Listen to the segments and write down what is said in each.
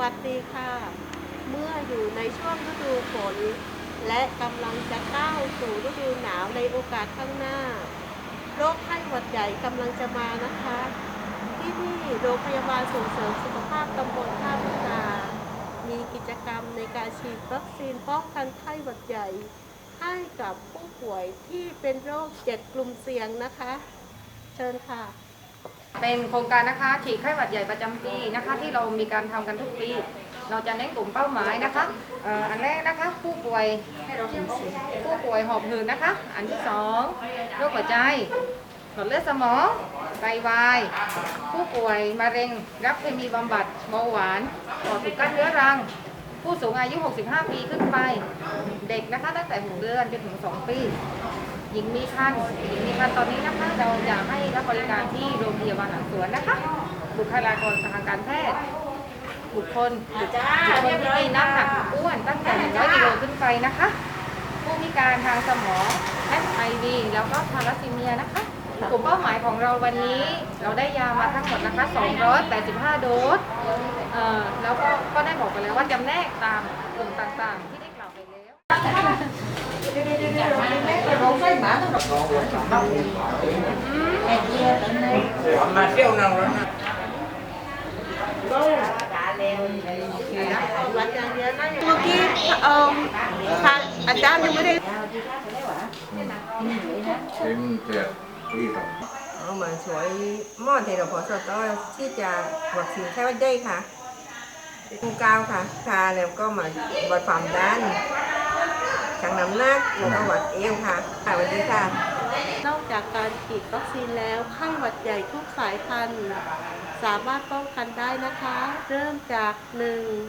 วัสดีค่ะ เมื่ออยู่ในช่วงฤดูฝน และกำลังจะก้าวสู่ฤดูหนาวในโอกาสข้างหน้า โรคไข้หวัดใหญ่กำลังจะมานะคะ ที่นี่โรงพยาบาลส่งเสริมสุขภาพตำบลท่าพุนามีกิจกรรมในการฉีดวัคซีนป้องกันไข้หวัดใหญ่ ให้กับผู้ป่วยที่เป็นโรคเจ็ดกลุ่มเสี่ยงนะคะ เชิญค่ะ เป็นโครงการนะคะฉีดไข้หวัดใหญ่ประจำปีนะคะ ที่เรามีการทำกันทุกปี เราจะเน้นกลุ่มเป้าหมายนะคะอันแรกนะคะ ผู้ป่วยผู้ป่วยหอบหืดนะคะ อันที่สองโรคหัวใจหลอดเลือดสมองไตวาย ผู้ป่วยมะเร็งรับเคมีบำบัดเบาหวานปอดอุดกั้นเรื้อรัง ผู้สูงอายุ 65 ปีขึ้นไป เด็กนะคะตั้งแต่ 6 เดือนจนถึง 2 ปี หญิงมีคันหญิงมีคันตอนนี้นะคะ เราอยากให้รับบริการที่โรงพยาบาลหลังสวนนะคะ บุคลากรทางการแพทย์ บุคคลบุคคลที่มีน้ำหนักอ้วนตั้งแต่100กิโลขึ้นไปนะคะ ผู้พิการทางสมอง HIV แล้วก็ทาลัสซีเมียนะคะกลุ่มเป้าหมายของเราวันนี้เราได้ยามาทั้งหมดนะคะ 285 โดสเอ่อแล้วก็ก็ได้บอกไปแล้วว่าจำแนกตามกลุ่มต่างๆ ที่ได้กล่าวไปแล้ว มาเที่ยวนั่งแล้วนะเมื่อกี้เอออาจารย์ยังไม่ได้เต็มเจ็ดที่ต่อเอามาช่วยมอดเทรพอสต้อที่จะวัดสีแไข้หวัดใหญ่ค่ะกูกาวค่ะคาแล้วก็มาวัดความด้านำหนักแล้วก็วัดเอวค่ะค่ะวัสดีค่ะ นอกจากการฉีดวัคซีนแล้วไข้หวัดใหญ่ทุกสายพันธุ์ สามารถป้องกันได้นะคะ เริ่มจาก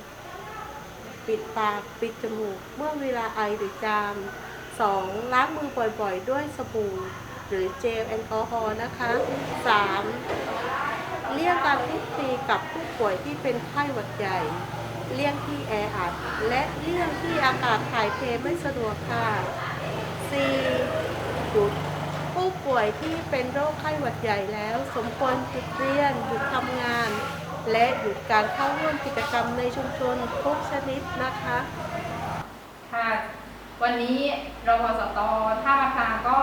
1. ปิดปากปิดจมูก เมื่อเวลาไอหรือจาม 2. ล้างมือบ่อยๆ ด้วยสบู่หรือเจลแอลกอฮอล์นะคะ 3. เลี่ยงการคลุกคลีกับผู้ป่วยที่เป็นไข้หวัดใหญ่ เลี่ยงที่แออัดและเลี่ยงที่อากาศถ่ายเทไม่สะดวกค่ะ 4. หยุดผู้ป่วยที่เป็นโรคไข้หวัดใหญ่แล้ว สมควรหยุดเรียนหยุดทำงาน และหยุดการเข้าร่วมกิจกรรมในชุมชนทุกชนิดนะคะค่ะวันนี้รพสตท่ามาคาก็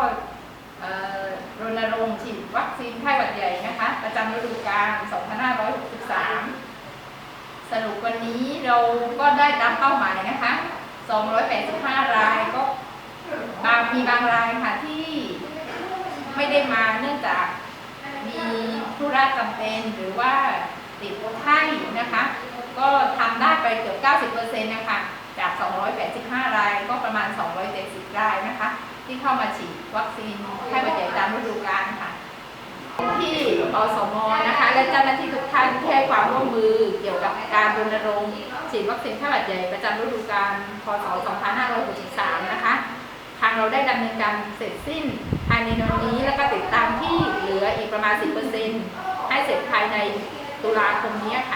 รณรงค์ฉีดวัคซีนไข้หวัดใหญ่นะคะ ประจำฤดูกาล2 5 สรุปวันนี้เราก็ได้ตามเป้าหมายนะคะ 285 รายก็บางมีบางรายค่ะที่ไม่ได้มาเนื่องจากมีธุระจำเป็นหรือว่าติดโคไข้นะคะ ก็ทำได้ไปเกือบ 90%นะคะ จาก 285 รายก็ประมาณ 270 รายนะคะ ที่เข้ามาฉีดวัคซีนไข้หวัดใหญ่ตามฤดูกาลค่ะ ที่อสมนะคะ และเจ้าหน้าที่ทุกท่านที่ให้ความร่วมมือเกี่ยวกับการรณรงค์ฉีดวัคซีนไข้หวัดใหญ่ประจำฤดูกาล พศ 2563 นะคะ ทางเราได้ดำเนินการเสร็จสิ้นภายในนนนี้แล้วก็ติดตามที่เหลืออีกประมาณ 10%ให้เสร็จภายในตุลาคมนี้ค่ะ